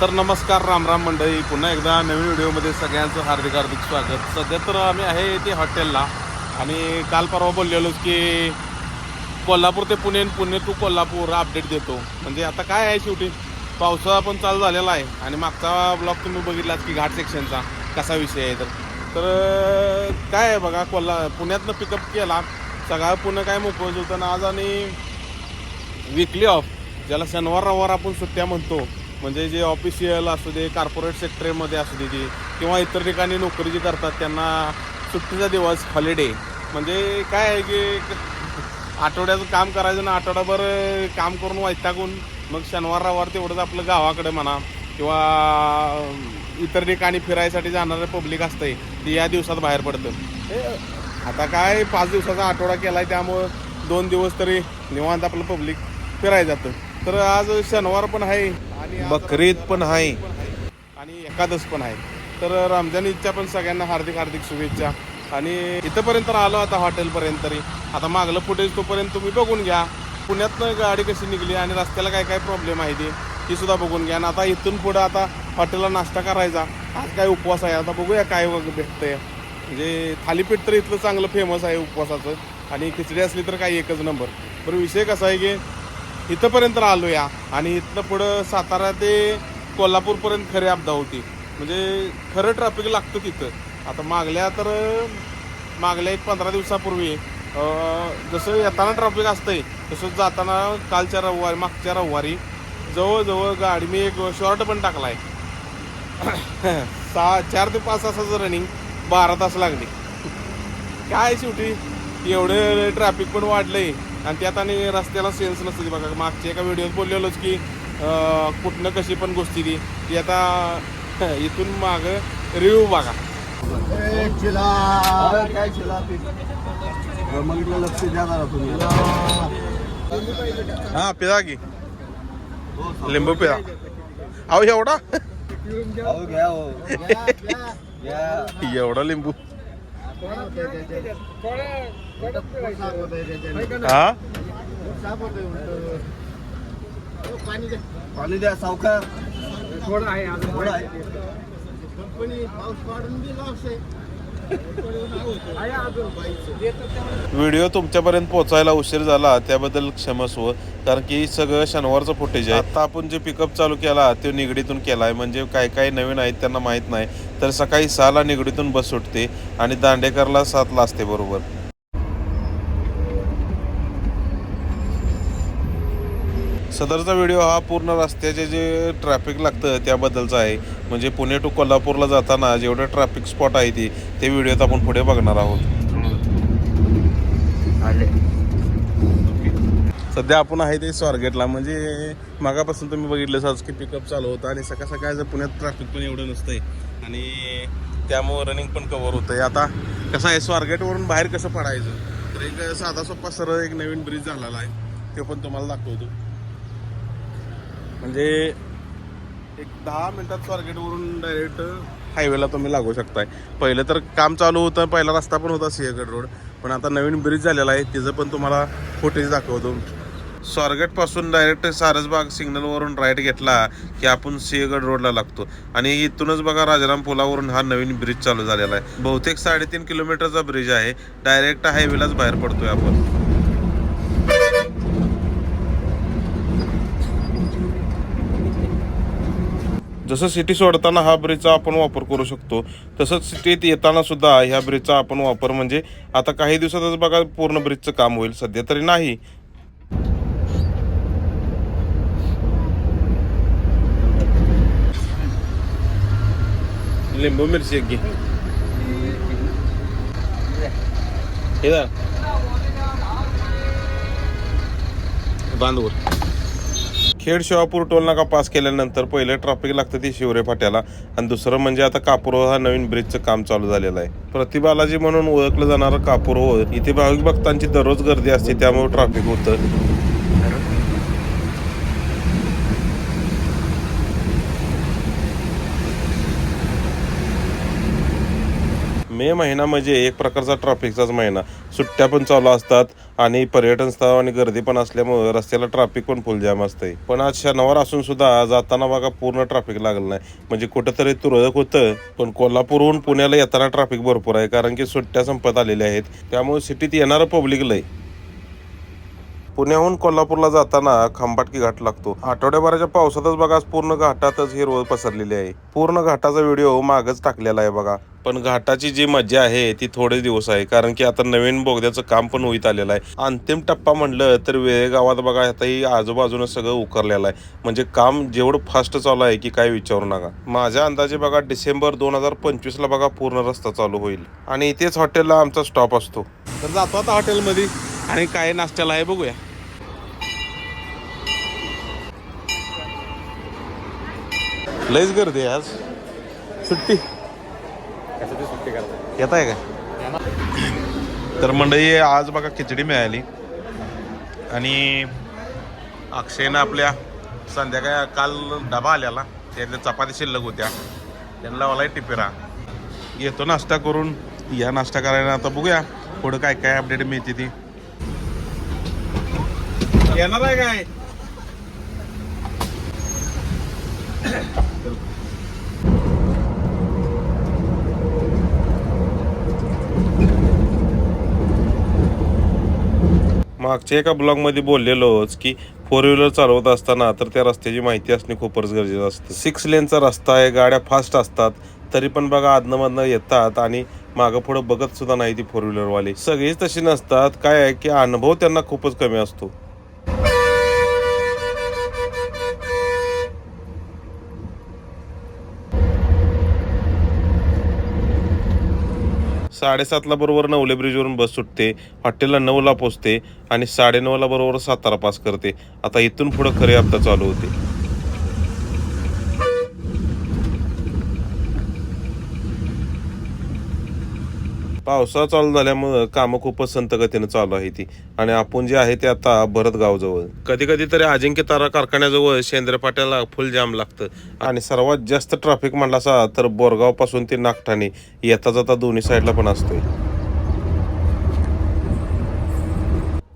तर नमस्कार राम राम मंडळी. पुन्हा एकदा नवीन व्हिडिओमध्ये सगळ्यांचं हार्दिक हार्दिक स्वागत. सध्या तर आम्ही आहे ते हॉटेलला. आणि काल परवा बोललेलो की कोल्हापूर ते पुणे आणि पुणे टू कोल्हापूर अपडेट देतो. म्हणजे आता काय आहे शेवटी? पावसाळा पण चालू झालेला आहे. आणि मागचा ब्लॉग तुम्ही बघितलात की घाट सेक्शनचा कसा विषय आहे तर. तर काय आहे बघा कोल्हा पुण्यातनं पिकअप केला. सगळं पुणे काय मोकळं होतं आज आणि विकली ऑफ ज्याला शनिवार रविवार आपण सुट्ट्या म्हणतो. म्हणजे जे ऑफिशियल असू दे कॉर्पोरेट सेक्टरमध्ये असू दे ती किंवा इतर ठिकाणी नोकरी जी करतात त्यांना सुट्टीचा दिवस हॉलिडे म्हणजे काय आहे की आठवड्याचं काम करायचं ना आठवडाभर काम करून वैतागून मग शनिवार रविवार तेवढंच आपलं गावाकडे म्हणा किंवा इतर ठिकाणी फिरायसाठी जाणारं पब्लिक असतंय ते या दिवसात बाहेर पडतं. हे आता काय पाच दिवसाचा आठवडा केला आहे त्यामुळं दोन दिवस तरी निवांत आपलं पब्लिक फिरायला जातं. तर आज शनिवार पण आहे. बकरीद पण आहे आणि एकादश पण आहे. तर रमजान ईदच्या पण सगळ्यांना हार्दिक हार्दिक शुभेच्छा. आणि इथंपर्यंत आलो आता हॉटेलपर्यंत तरी. आता मागलं फुटेज तोपर्यंत तुम्ही बघून घ्या. पुण्यातनं गाडी कशी निघली आणि रस्त्याला काय काय प्रॉब्लेम आहे ती ती सुद्धा बघून घ्या. आणि आता इथून पुढं आता हॉटेलला नाश्ता करायचा. आज काय उपवास आहे? आता बघूया काय भेटतंय. म्हणजे थालीपीठ तर इथलं चांगलं फेमस आहे उपवासाचं. आणि खिचडी असली तर काही एकच नंबर पण विषय कसा आहे की इथंपर्यंत आलो या आणि इथनं पुढं सातारा ते कोल्हापूरपर्यंत खरी अपदा होती. म्हणजे खरं ट्रॅफिक लागतं तिथं. आता मागल्या तर मागल्या एक पंधरा दिवसापूर्वी जसं येताना ट्रॅफिक असतंय तसंच जाताना कालच्या रविवारी मागच्या रविवारी जवळजवळ गाडी मी एक शॉर्ट पण टाकला आहे सहा चार ते पाच तासाचं रनिंग बारा तास लागले. काय शेवटी? एवढं ट्रॅफिक पण वाढलंय. आणि त्यात आणि रस्त्याला सेन्स नसतं ते बघा. मागच्या एका व्हिडिओत बोललेलोच की कुठनं कशी पण गोष्टी ती. ती आता इथून माग रिव्ह्यू बघा. लक्ष द्या हा पिदा की. लिंबू पिदा अहो एवढा? एवढा लिंबू. हा? पाणी द्या सावकार. थोडं आहे थोडं आहे. व्हिडिओ तुमच्यापर्यंत पोहोचायला उशीर झाला त्याबद्दल क्षमस्व कारण की सगळं शनिवारचं फुटेज आहे. आता आपण जे पिकअप चालू केला तो निगडीतून केलाय. म्हणजे काय काय नवीन आहेत त्यांना माहीत नाही. तर सकाळी सहाला निगडीतून बस सुटते आणि दांडेकरला सातला असते बरोबर. सदरचा व्हिडिओ हा पूर्ण रस्त्याचे जे ट्रॅफिक लागतं त्याबद्दलचा आहे. म्हणजे पुणे टू कोल्हापूरला जाताना जेवढे ट्रॅफिक स्पॉट आहे ती ते व्हिडिओत आपण पुढे बघणार आहोत. सध्या आपण आहे ते स्वारगेटला. म्हणजे मागापासून तुम्ही बघितलं आज की पिकअप चालू होतं आणि सकाळ सकाळचं पुण्यात ट्रॅफिक पण एवढं नसतंय. आणि त्यामुळं रनिंग पण कव्हर होतंय. आता कसं आहे स्वारगेटवरून बाहेर कसं पडायचं? तर एक साधा सोपा सरळ एक नवीन ब्रिज झालेला आहे. ते पण तुम्हाला दाखवतो. म्हणजे एक दहा मिनिटात स्वारगेटवरून डायरेक्ट हायवेला तुम्ही लागू शकताय. पहिलं तर काम चालू होतं पहिला रस्ता पण होता सिंहगड रोड. पण आता नवीन ब्रिज झालेला आहे तिचं पण तुम्हाला फुटेज दाखवतो. स्वारगेटपासून डायरेक्ट सारसबाग सिग्नलवरून राईट घेतला की आपण सिंहगड रोडला लागतो. आणि इथूनच बघा राजाराम पुलावरून हा नवीन ब्रिज चालू झालेला आहे. बहुतेक साडेतीन किलोमीटरचा ब्रिज आहे. डायरेक्ट हायवेलाच बाहेर पडतोय आपण. जसं सिटी सोडताना हा ब्रिजचा आपण वापर करू शकतो तसंच सिटीत येताना सुद्धा ह्या ब्रिजचा आपण वापर म्हणजे आता काही दिवसातच बघा पूर्ण ब्रिजचं काम होईल सध्या तरी नाही. लिंबू मिरची एक घे. बांधवर खेड शिवापूर टोल नाका पास केल्यानंतर पहिलं ट्रॅफिक लागतं ती शिवरे फाट्याला. आणि दुसरं म्हणजे आता कापूर हा नवीन ब्रिजचं काम चालू झालेलं आहे. प्रतिबालाजी म्हणून ओळखलं जाणारं कापूर हो, इथे भाविक भक्तांची दररोज गर्दी असते त्यामुळे ट्रॅफिक होतं. मे महिना म्हणजे एक प्रकारचा ट्रॅफिकचाच महिना. सुट्ट्या पण चालू असतात आणि पर्यटन स्थळ आणि गर्दी पण असल्यामुळे रस्त्याला ट्रॅफिक पण फुल जाम असते पण आज शनिवार असून सुद्धा जाताना बघा पूर्ण ट्रॅफिक लागलं नाही. म्हणजे कुठंतरी तुरळक होतं पण कोल्हापूरहून पुण्याला येताना ट्रॅफिक भरपूर आहे कारण की सुट्ट्या संपत आलेल्या आहेत. त्यामुळे सिटीत येणारं पब्लिक लय. पुण्याहून कोल्हापूरला जाताना खंबाटकी घाट लागतो. आठवड्याभराच्या पावसातच बघा पूर्ण घाटातच ही रोड पसरलेली आहे. पूर्ण घाटाचा व्हिडिओ मागच टाकलेला आहे बघा. पण घाटाची जी मजा आहे ती थोडे दिवस आहे. कारण की आता नवीन बोगद्याचं काम पण होईत आलेलं आहे. अंतिम टप्पा म्हणलं तर वेळेगावात बघा आता ही आजूबाजूनं सगळं उकरलेलं आहे. म्हणजे काम जेवढं फास्ट चालू आहे की काय विचारू नका. माझ्या अंदाजे बघा डिसेंबर दोन हजार पंचवीसला बघा पूर्ण रस्ता चालू होईल. आणि इथेच हॉटेलला आमचा स्टॉप असतो. तर जातो आता हॉटेलमध्ये. आणि काय नाश्त्याला आहे बघूया. लयच गर्दी आज. सुट्टी. येत आहे का? तर मंडळी आज बघा खिचडी मिळाली. आणि अक्षयनं आपल्या संध्याकाळी काल डबा आलेला. त्यातल्या चपाती शिल्लक होत्या. त्यांना मला टिपेरा. येतो नाश्ता करून. या नाश्ता करायला आता बघूया. पुढं काय काय अपडेट मिळते ती. येणार आहे काय? मागच्या एका ब्लॉगमध्ये बोललेलोच की फोर व्हीलर चालवत असताना तर त्या रस्त्याची माहिती असणे खूपच गरजेचं असतं. सिक्स लेनचा रस्ता आहे गाड्या फास्ट असतात तरी पण बघा आदनमधनं येतात आणि मागं पुढं बघत सुद्धा नाही ती फोर व्हीलरवाले सगळीच तशी नसतात. काय आहे की अनुभव त्यांना खूपच कमी असतो. साडेसातला बरोबर नवले ब्रिजवरून बस सुटते. हॉटेलला नऊला पोचते आणि साडेनऊला बरोबर सातारा पास करते. आता इथून पुढं खरे हप्ता चालू होते पावसाळा चालू झाल्यामुळं कामं खूपच संत गतीनं चालू आहे ती. आणि आपण जे आहे ते आता भरतगावजवळ. कधी कधी तरी अजिंक्य तारा कारखान्याजवळ शेंद्रपाट्याला फुल जाम लागतं. आणि सर्वात जास्त ट्रॅफिक म्हणला असा तर बोरगावपासून ते नागठाणे येता जाता दोन्ही साईडला पण असतोय.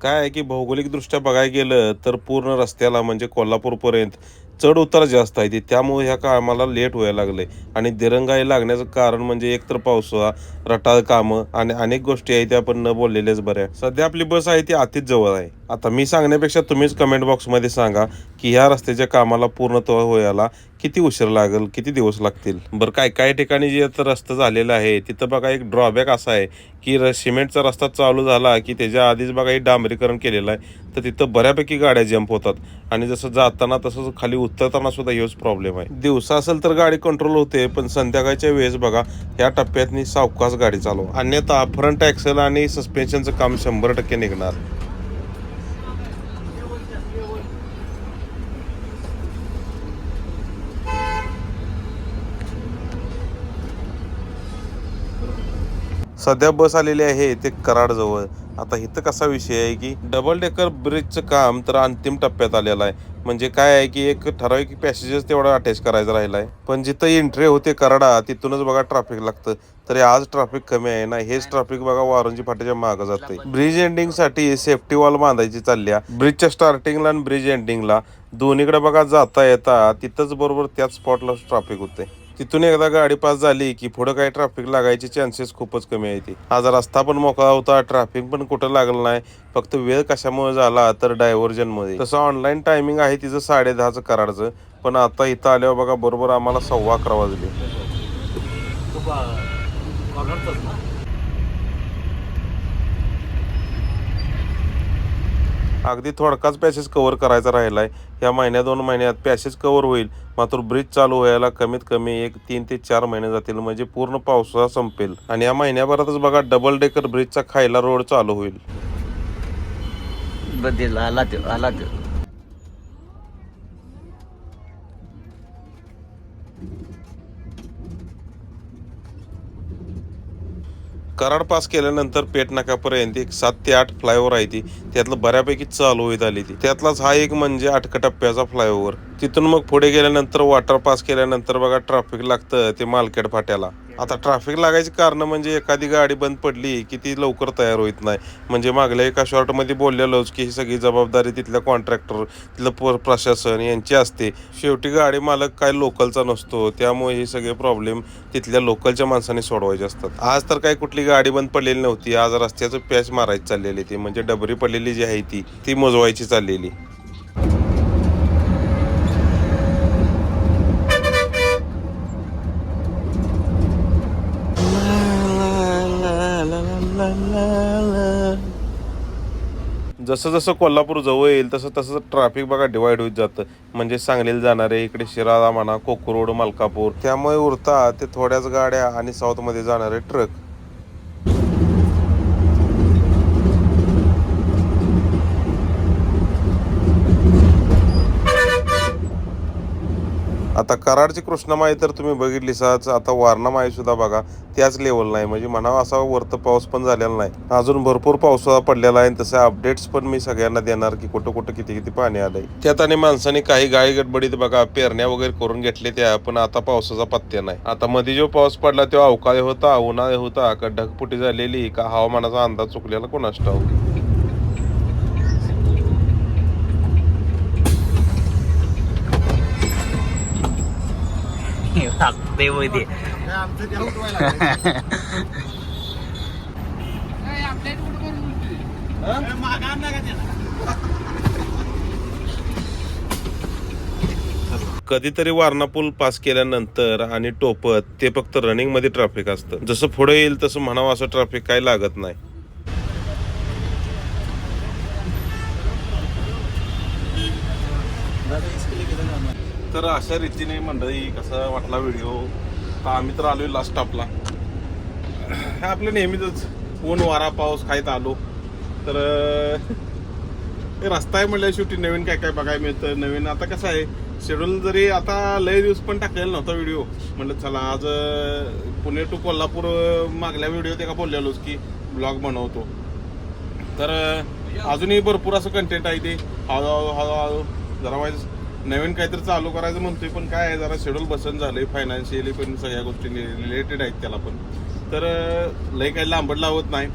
काय आहे की भौगोलिक दृष्ट्या बघायला गेलं तर पूर्ण रस्त्याला म्हणजे कोल्हापूरपर्यंत चढ उतार जास्त आहे. ते त्यामुळे ह्या कामाला लेट व्हायला लागले. आणि दिरंगाई लागण्याचं कारण म्हणजे एकतर पावसाळा रटाळ कामं आणि अनेक गोष्टी आहेत त्या आपण न बोललेल्याच बऱ्या. सध्या आपली बस आहे ती अतिच जवळ आहे. आता मी सांगण्यापेक्षा तुम्हीच कमेंट बॉक्समध्ये सांगा की ह्या रस्त्याच्या कामाला पूर्णत्व व्हायला किती उशीर लागेल किती दिवस लागतील? बरं काय काय ठिकाणी जे आता रस्ता झालेला आहे तिथं बघा एक ड्रॉबॅक असा आहे की र- सिमेंटचा रस्ता चालू झाला की त्याच्या आधीच बघा हे डांबरीकरण केलेलं आहे तर तिथं बऱ्यापैकी गाड्या जंप होतात. आणि जसं जाताना तसंच खाली उतरताना सुद्धा हेच प्रॉब्लेम आहे. दिवसा असेल तर गाडी कंट्रोल होते पण संध्याकाळच्या वेळेस बघा या टप्प्यातनी सावकाश गाडी चालवा. अन्यथा फ्रंट ॲक्सेल आणि सस्पेन्शनचं काम शंभर टक्के निघणार. सध्या बस आलेली आहे ते कराडजवळ. आता इथं कसा विषय आहे की डबल डेकर ब्रिजचं काम तर अंतिम टप्प्यात आलेलं आहे. म्हणजे काय आहे की एक ठराविक पॅसेजेस तेवढा अटॅच करायचा राहिला आहे पण जिथं एंट्री होते कराडा तिथूनच बघा ट्रॅफिक लागतं. तरी आज ट्रॅफिक कमी आहे ना हेच ट्रॅफिक बघा वारंजी फाट्याच्या मागं जाते ब्रिज एंडिंगसाठी सेफ्टी वॉल बांधायची चालल्या ब्रिजच्या स्टार्टिंगला आणि ब्रिज एंडिंगला दोन्हीकडे बघा जाता येता तिथंच बरोबर त्याच स्पॉटला ट्रॅफिक होते तिथून एकदा गाडी पास झाली की पुढे काही ट्रॅफिक लागायचे चान्सेस खूपच कमी आहे आज रस्ता पण मोकळा होता ट्रॅफिक पण कुठं लागलं नाही फक्त वेळ कशामुळे झाला तर डायव्हर्जनमध्ये. तसं ऑनलाईन टायमिंग आहे तिचं साडे दहाचं कराडचं पण आता इथं आल्यावर बघा बरोबर आम्हाला सव्वा अकरा वाजले. अगदी थोडकाच पॅसेज कव्हर करायचा राहिला आहे या महिन्या दोन महिन्यात पॅसेज कव्हर होईल. मात्र ब्रिज चालू व्हायला कमीत कमी एक तीन ते चार महिने जातील. म्हणजे पूर्ण पावसाळा संपेल. आणि या महिन्याभरातच बघा डबल डेकर ब्रिजचा खायला रोड चालू होईल. आला आला कराड पास केल्यानंतर पेटनाकापर्यंत एक सात ते आठ फ्लायओव्हर आहे ती. त्यातलं बऱ्यापैकी चालू होत आली ती. त्यातलाच हा एक म्हणजे आठका टप्प्याचा फ्लायओव्हर. तिथून मग पुढे गेल्यानंतर वॉटर पास केल्यानंतर बघा ट्रॅफिक लागतं ते मालखेड फाट्याला. आता ट्रॅफिक लागायची कारण म्हणजे एखादी गाडी बंद पडली की ती लवकर तयार होत नाही. म्हणजे मागल्या एका शॉर्टमध्ये बोललेलोच की ही सगळी जबाबदारी तिथल्या कॉन्ट्रॅक्टर तिथलं प्रशासन यांची असते. शेवटी गाडी मालक काय लोकलचा नसतो. त्यामुळे हे सगळे प्रॉब्लेम तिथल्या लोकलच्या माणसाने सोडवायचे असतात. आज तर काही कुठली गाडी बंद पडलेली नव्हती. आज रस्त्याचं पॅच मारायची चाललेली ती. म्हणजे डबरी पडलेली जी आहे ती ती मोजवायची चाललेली. जसं जसं कोल्हापूर जवळ येईल तसं तसं ट्रॅफिक बघा डिवाइड होत जातं. म्हणजे सांगलीला जाणारे इकडे शिराळा म्हणा कोकरोड मलकापूर. त्यामुळे उरता ते थोड्याच गाड्या आणि साऊथमध्ये जाणारे ट्रक आता कराडची कृष्णामाई तर तुम्ही बघितलीसाच आता वारणामाई सुद्धा बघा त्याच लेवल नाही म्हणजे म्हणावा असा वरत पाऊस पण झालेला नाही. अजून भरपूर पावसाळा पडलेला आहे तसे अपडेट्स पण मी सगळ्यांना देणार की कुठं कुठं किती किती पाणी आलंय. त्यात आणि माणसाने काही गाळी गडबडीत बघा पेरण्या वगैरे करून घेतले त्या पण आता पावसाचा पत्त्या नाही. आता मध्ये जो पाऊस पडला तेव्हा अवकाळी होता उन्हाळी होता का ढगपुटी झालेली का हवामानाचा अंदाज चुकलेला कोणास ठाऊक? लागते मध्ये कधीतरी वारणा पूल पास केल्यानंतर आणि टोपत ते फक्त रनिंगमध्ये ट्रॅफिक असतं. जसं पुढे येईल तसं म्हणावं असं ट्रॅफिक काही लागत नाही. तर अशा रीतीने मंडळी कसा वाटला व्हिडिओ तर आम्ही तर आलोय लास्ट स्टॉपला हे आपलं नेहमीच ऊन वारा पाऊस खायत आलो. तर हे रस्ता आहे म्हणल्या शेवटी नवीन काय काय बघायला मिळतं नवीन आता कसं आहे शेड्यूल जरी आता लय दिवस पण टाकलेला नव्हता व्हिडिओ म्हणलं चला आज पुणे टू कोल्हापूर मागल्या व्हिडिओ ते का बोललेलोच की ब्लॉग बनवतो. तर अजूनही भरपूर असं कंटेंट आहे ते. हळूहळू हळूहळू जरा वाईज नवीन काहीतरी चालू करायचं म्हणतोय पण काय आहे जरा शेड्यूल बसन झालंय फायनान्शियली पण सगळ्या गोष्टी रिलेटेड आहेत त्याला पण. तर लई लय काही लांबड लावत नाही.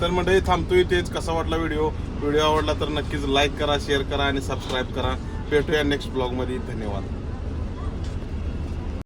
तर म्हणजे थांबतोय तेच कसा वाटला व्हिडिओ? व्हिडिओ आवडला तर नक्कीच लाईक करा शेअर करा आणि सबस्क्राईब करा. भेटूया नेक्स्ट ब्लॉगमध्ये धन्यवाद.